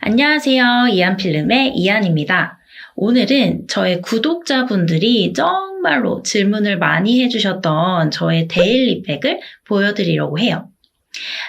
안녕하세요. 이안필름의 이안입니다. 오늘은 저의 구독자분들이 정말로 질문을 많이 해주셨던 저의 데일리백을 보여드리려고 해요.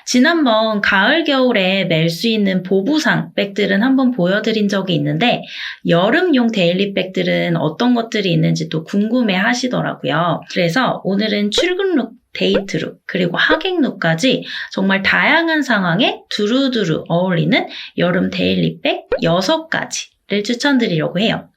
지난번 가을 겨울에 멜 수 있는 보부상 백들은 한번 보여드린 적이 있는데 여름용 데일리 백들은 어떤 것들이 있는지 또 궁금해 하시더라고요. 그래서 오늘은 출근룩, 데이트룩, 그리고 하객룩까지 정말 다양한 상황에 두루두루 어울리는 여름 데일리백 6가지 를 추천드리려고 해요.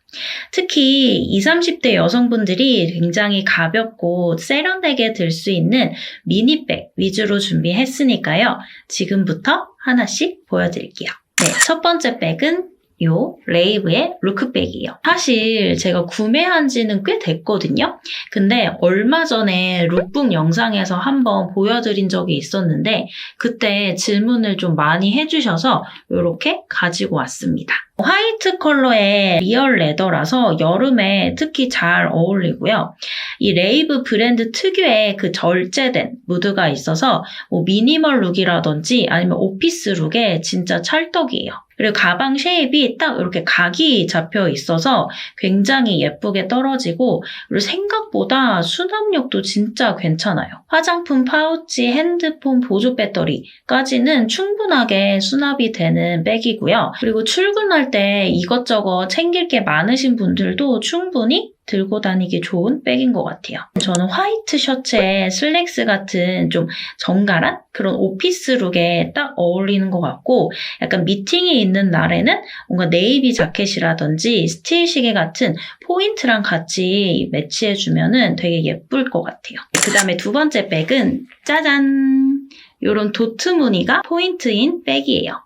특히 20, 30대 여성분들이 굉장히 가볍고 세련되게 들 수 있는 미니백 위주로 준비했으니까요. 지금부터 하나씩 보여드릴게요. 네, 첫 번째 백은 요 레이브의 루크백이에요. 사실 제가 구매한 지는 꽤 됐거든요. 근데 얼마 전에 룩북 영상에서 한번 보여드린 적이 있었는데 그때 질문을 좀 많이 해주셔서 이렇게 가지고 왔습니다. 화이트 컬러의 리얼 레더라서 여름에 특히 잘 어울리고요. 이 레이브 브랜드 특유의 그 절제된 무드가 있어서 뭐 미니멀 룩이라든지 아니면 오피스 룩에 진짜 찰떡이에요. 그리고 가방 쉐입이 딱 이렇게 각이 잡혀 있어서 굉장히 예쁘게 떨어지고 그리고 생각보다 수납력도 진짜 괜찮아요. 화장품 파우치, 핸드폰 보조 배터리까지는 충분하게 수납이 되는 백이고요. 그리고 출근할 때 이것저것 챙길 게 많으신 분들도 충분히 들고 다니기 좋은 백인 것 같아요. 저는 화이트 셔츠에 슬랙스 같은 좀 정갈한 그런 오피스 룩에 딱 어울리는 것 같고 약간 미팅이 있는 날에는 뭔가 네이비 자켓이라든지 스틸 시계 같은 포인트랑 같이 매치해주면 되게 예쁠 것 같아요. 그 다음에 두 번째 백은 짜잔! 이런 도트 무늬가 포인트인 백이에요.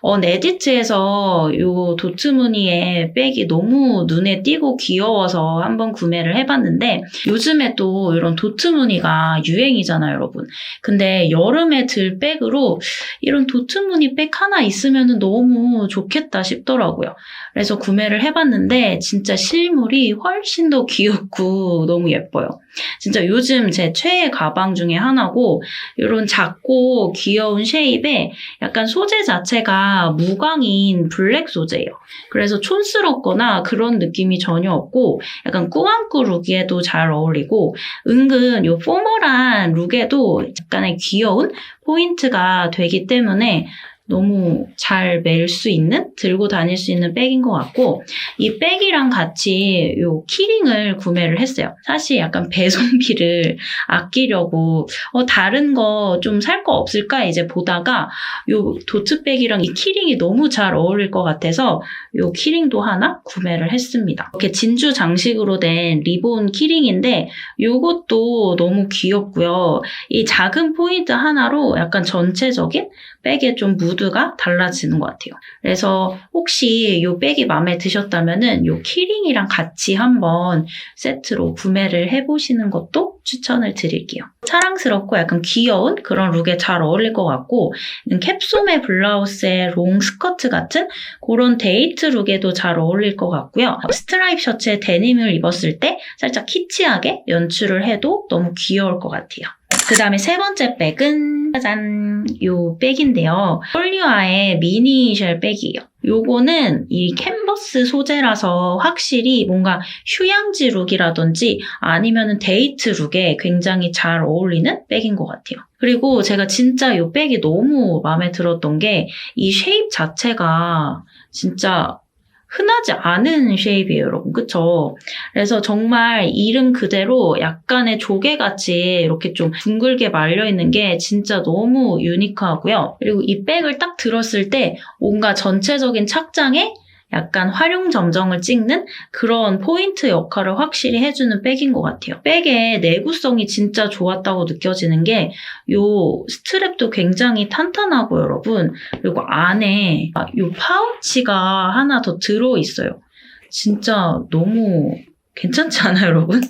어, 에디트에서 요 도트 무늬의 백이 너무 눈에 띄고 귀여워서 한번 구매를 해봤는데 요즘에 또 이런 도트 무늬가 유행이잖아요, 여러분. 근데 여름에 들 백으로 이런 도트 무늬 백 하나 있으면 너무 좋겠다 싶더라고요. 그래서 구매를 해봤는데 진짜 실물이 훨씬 더 귀엽고 너무 예뻐요. 진짜 요즘 제 최애 가방 중에 하나고 이런 작고 귀여운 쉐입에 약간 소재 자체 가 무광인 블랙 소재예요. 그래서 촌스럽거나 그런 느낌이 전혀 없고 약간 꾸안꾸 룩에도 잘 어울리고 은근 요 포멀한 룩에도 약간의 귀여운 포인트가 되기 때문에 너무 잘 멜 수 있는 들고 다닐 수 있는 백인 것 같고 이 백이랑 같이 요 키링을 구매를 했어요. 사실 약간 배송비를 아끼려고 어 다른 거 좀 살 거 없을까 이제 보다가 요 도트백이랑 이 키링이 너무 잘 어울릴 것 같아서 요 키링도 하나 구매를 했습니다. 이렇게 진주 장식으로 된 리본 키링인데 요것도 너무 귀엽고요. 이 작은 포인트 하나로 약간 전체적인 백의 좀 무드가 달라지는 것 같아요. 그래서 혹시 이 백이 마음에 드셨다면은 이 키링이랑 같이 한번 세트로 구매를 해보시는 것도 추천을 드릴게요. 사랑스럽고 약간 귀여운 그런 룩에 잘 어울릴 것 같고 캡소매 블라우스에 롱 스커트 같은 그런 데이트 룩에도 잘 어울릴 것 같고요. 스트라이프 셔츠에 데님을 입었을 때 살짝 키치하게 연출을 해도 너무 귀여울 것 같아요. 그 다음에 세 번째 백은 짜잔 요 백인데요. 폴리아의 미니셜 백이에요. 요거는 이 캔버스 소재라서 확실히 뭔가 휴양지 룩이라든지 아니면 데이트 룩에 굉장히 잘 어울리는 백인 것 같아요. 그리고 제가 진짜 요 백이 너무 마음에 들었던 게 이 쉐입 자체가 진짜 흔하지 않은 쉐입이에요, 여러분. 그쵸? 그래서 정말 이름 그대로 약간의 조개같이 이렇게 좀 둥글게 말려있는 게 진짜 너무 유니크하고요. 그리고 이 백을 딱 들었을 때 뭔가 전체적인 착장에 약간 활용 점정을 찍는 그런 포인트 역할을 확실히 해주는 백인 것 같아요. 백의 내구성이 진짜 좋았다고 느껴지는 게 요 스트랩도 굉장히 탄탄하고 여러분 그리고 안에 요 파우치가 하나 더 들어있어요. 진짜 너무 괜찮지 않아요, 여러분?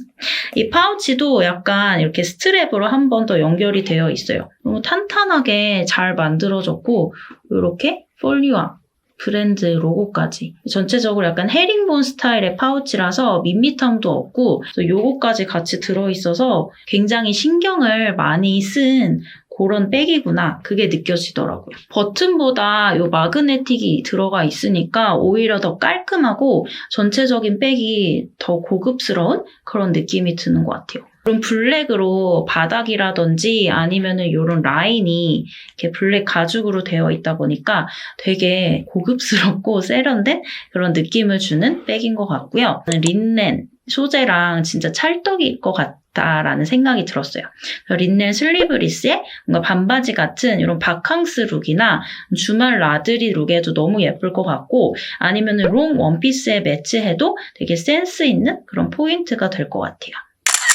이 파우치도 약간 이렇게 스트랩으로 한 번 더 연결이 되어 있어요. 너무 탄탄하게 잘 만들어졌고 이렇게 폴리와 브랜드 로고까지 전체적으로 약간 헤링본 스타일의 파우치라서 밋밋함도 없고 또 요거까지 같이 들어있어서 굉장히 신경을 많이 쓴 그런 백이구나 그게 느껴지더라고요. 버튼보다 요 마그네틱이 들어가 있으니까 오히려 더 깔끔하고 전체적인 백이 더 고급스러운 그런 느낌이 드는 것 같아요. 그럼 블랙으로 바닥이라든지 아니면은 이런 라인이 이렇게 블랙 가죽으로 되어 있다 보니까 되게 고급스럽고 세련된 그런 느낌을 주는 백인 것 같고요. 린넨 소재랑 진짜 찰떡일 것 같다라는 생각이 들었어요. 린넨 슬리브리스에 뭔가 반바지 같은 이런 바캉스 룩이나 주말 라드리 룩에도 너무 예쁠 것 같고 아니면 롱 원피스에 매치해도 되게 센스 있는 그런 포인트가 될 것 같아요.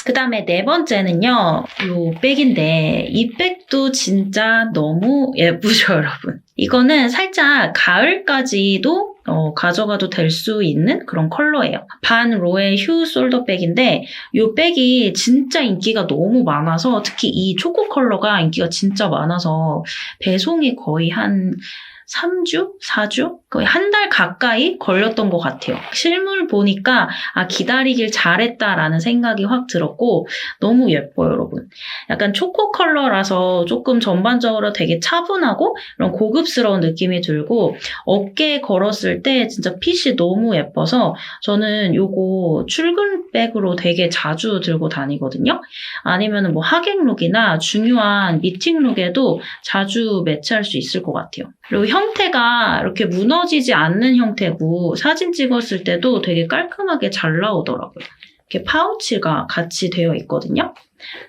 그 다음에 네 번째는요, 요 백인데, 이 백도 진짜 너무 예쁘죠, 여러분. 이거는 살짝 가을까지도 어, 가져가도 될 수 있는 그런 컬러예요. 반 로의 휴 솔더 백인데, 이 백이 진짜 인기가 너무 많아서, 특히 이 초코 컬러가 인기가 진짜 많아서, 배송이 거의 한 3주? 4주? 거의 한 달 가까이 걸렸던 것 같아요. 실물 보니까 아 기다리길 잘했다라는 생각이 확 들었고 너무 예뻐요 여러분. 약간 초코 컬러라서 조금 전반적으로 되게 차분하고 이런 고급 스러운 느낌이 들고 어깨에 걸었을 때 진짜 핏이 너무 예뻐서 저는 요거 출근백으로 되게 자주 들고 다니거든요. 아니면 뭐 하객룩이나 중요한 미팅룩에도 자주 매치할 수 있을 것 같아요. 그리고 형태가 이렇게 무너지지 않는 형태고 사진 찍었을 때도 되게 깔끔하게 잘 나오더라고요. 이렇게 파우치가 같이 되어 있거든요.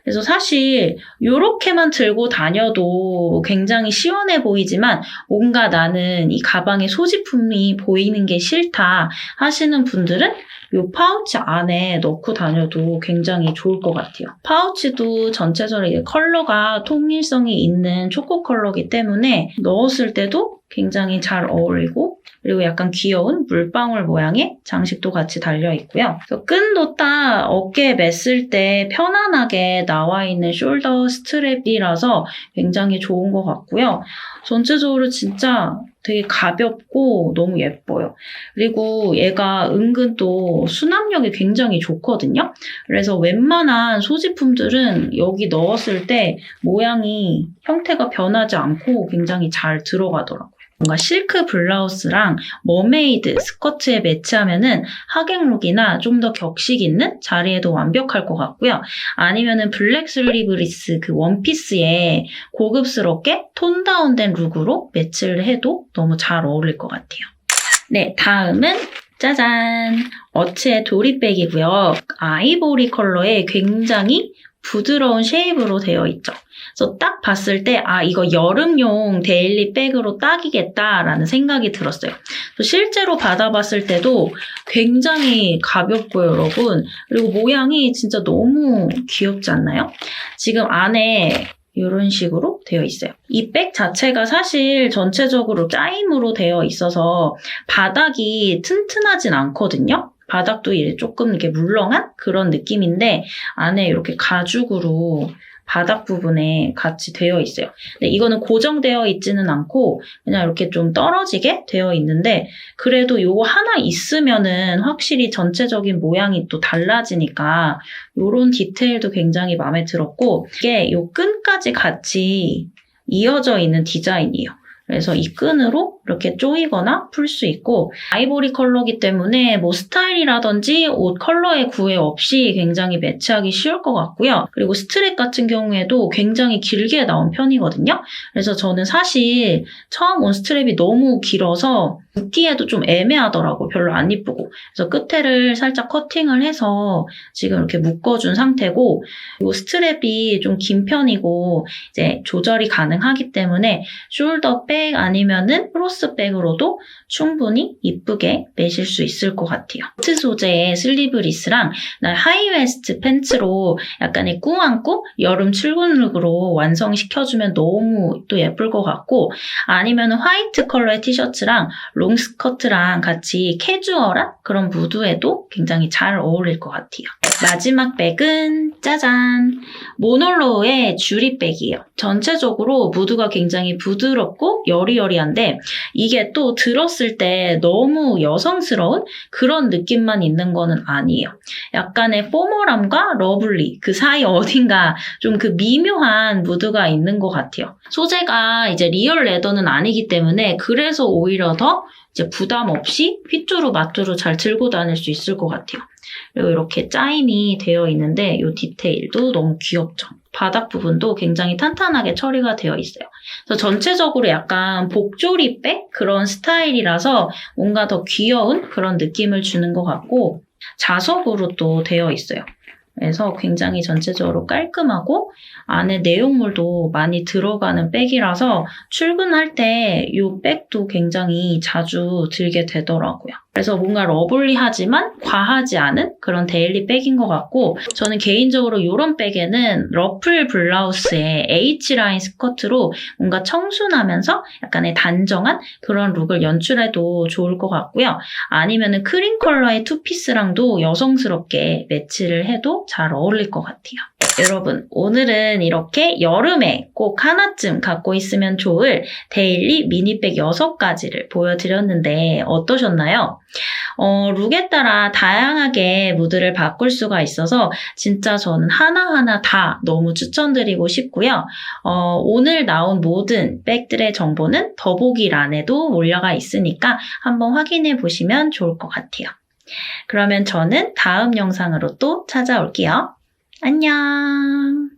그래서 사실 이렇게만 들고 다녀도 굉장히 시원해 보이지만 뭔가 나는 이 가방에 소지품이 보이는 게 싫다 하시는 분들은 이 파우치 안에 넣고 다녀도 굉장히 좋을 것 같아요. 파우치도 전체적으로 컬러가 통일성이 있는 초코 컬러기 때문에 넣었을 때도 굉장히 잘 어울리고 그리고 약간 귀여운 물방울 모양의 장식도 같이 달려 있고요. 끈도 딱 어깨에 맸을 때 편안하게 나와 있는 숄더 스트랩이라서 굉장히 좋은 것 같고요. 전체적으로 진짜 되게 가볍고 너무 예뻐요. 그리고 얘가 은근 또 수납력이 굉장히 좋거든요. 그래서 웬만한 소지품들은 여기 넣었을 때 모양이 형태가 변하지 않고 굉장히 잘 들어가더라고요. 뭔가 실크 블라우스랑 머메이드 스커트에 매치하면은 하객룩이나 좀 더 격식 있는 자리에도 완벽할 것 같고요. 아니면은 블랙 슬리브리스 그 원피스에 고급스럽게 톤 다운된 룩으로 매치를 해도 너무 잘 어울릴 것 같아요. 네, 다음은 짜잔! 어츠의 도리백이고요. 아이보리 컬러에 굉장히 부드러운 쉐입으로 되어 있죠. 그래서 딱 봤을 때, 아, 이거 여름용 데일리 백으로 딱이겠다라는 생각이 들었어요. 실제로 받아봤을 때도 굉장히 가볍고요, 여러분. 그리고 모양이 진짜 너무 귀엽지 않나요? 지금 안에 이런 식으로 되어 있어요. 이 백 자체가 사실 전체적으로 짜임으로 되어 있어서 바닥이 튼튼하진 않거든요. 바닥도 조금 이렇게 물렁한 그런 느낌인데 안에 이렇게 가죽으로 바닥 부분에 같이 되어 있어요. 근데 이거는 고정되어 있지는 않고 그냥 이렇게 좀 떨어지게 되어 있는데 그래도 이거 하나 있으면은 확실히 전체적인 모양이 또 달라지니까 이런 디테일도 굉장히 마음에 들었고 이게 이 끈까지 같이 이어져 있는 디자인이에요. 그래서 이 끈으로 이렇게 조이거나 풀 수 있고 아이보리 컬러기 때문에 뭐 스타일이라든지 옷 컬러의 구애 없이 굉장히 매치하기 쉬울 것 같고요. 그리고 스트랩 같은 경우에도 굉장히 길게 나온 편이거든요. 그래서 저는 사실 처음 온 스트랩이 너무 길어서 묶기에도 좀 애매하더라고 별로 안 이쁘고 그래서 끝에를 살짝 커팅을 해서 지금 이렇게 묶어준 상태고 그리고 스트랩이 좀 긴 편이고 이제 조절이 가능하기 때문에 숄더 백 아니면은 크로스 백으로도 충분히 이쁘게 매실 수 있을 것 같아요. 코트 소재의 슬리브리스랑 나 하이웨스트 팬츠로 약간의 꾸안꾸 여름 출근 룩으로 완성시켜주면 너무 또 예쁠 것 같고 아니면 화이트 컬러의 티셔츠랑 롱 스커트랑 같이 캐주얼한 그런 무드에도 굉장히 잘 어울릴 것 같아요. 마지막 백은 짜잔 모놀로우의 주리백이에요. 전체적으로 무드가 굉장히 부드럽고 여리여리한데 이게 또 들었을 때 너무 여성스러운 그런 느낌만 있는 거는 아니에요. 약간의 포멀함과 러블리 그 사이 어딘가 좀 그 미묘한 무드가 있는 것 같아요. 소재가 이제 리얼 레더는 아니기 때문에 그래서 오히려 더 이제 부담 없이 휘뚜루 마뚜루 잘 들고 다닐 수 있을 것 같아요. 그리고 이렇게 짜임이 되어 있는데 이 디테일도 너무 귀엽죠. 바닥 부분도 굉장히 탄탄하게 처리가 되어 있어요. 그래서 전체적으로 약간 복조리백 그런 스타일이라서 뭔가 더 귀여운 그런 느낌을 주는 것 같고 자석으로 또 되어 있어요. 그래서 굉장히 전체적으로 깔끔하고 안에 내용물도 많이 들어가는 백이라서 출근할 때 이 백도 굉장히 자주 들게 되더라고요. 그래서 뭔가 러블리하지만 과하지 않은 그런 데일리 백인 것 같고 저는 개인적으로 이런 백에는 러플 블라우스에 H라인 스커트로 뭔가 청순하면서 약간의 단정한 그런 룩을 연출해도 좋을 것 같고요. 아니면은 크림 컬러의 투피스랑도 여성스럽게 매치를 해도 잘 어울릴 것 같아요. 여러분, 오늘은 이렇게 여름에 꼭 하나쯤 갖고 있으면 좋을 데일리 미니백 6가지를 보여드렸는데 어떠셨나요? 어, 룩에 따라 다양하게 무드를 바꿀 수가 있어서 진짜 저는 하나하나 다 너무 추천드리고 싶고요. 어, 오늘 나온 모든 백들의 정보는 더보기란에도 올라가 있으니까 한번 확인해 보시면 좋을 것 같아요. 그러면 저는 다음 영상으로 또 찾아올게요. 안녕!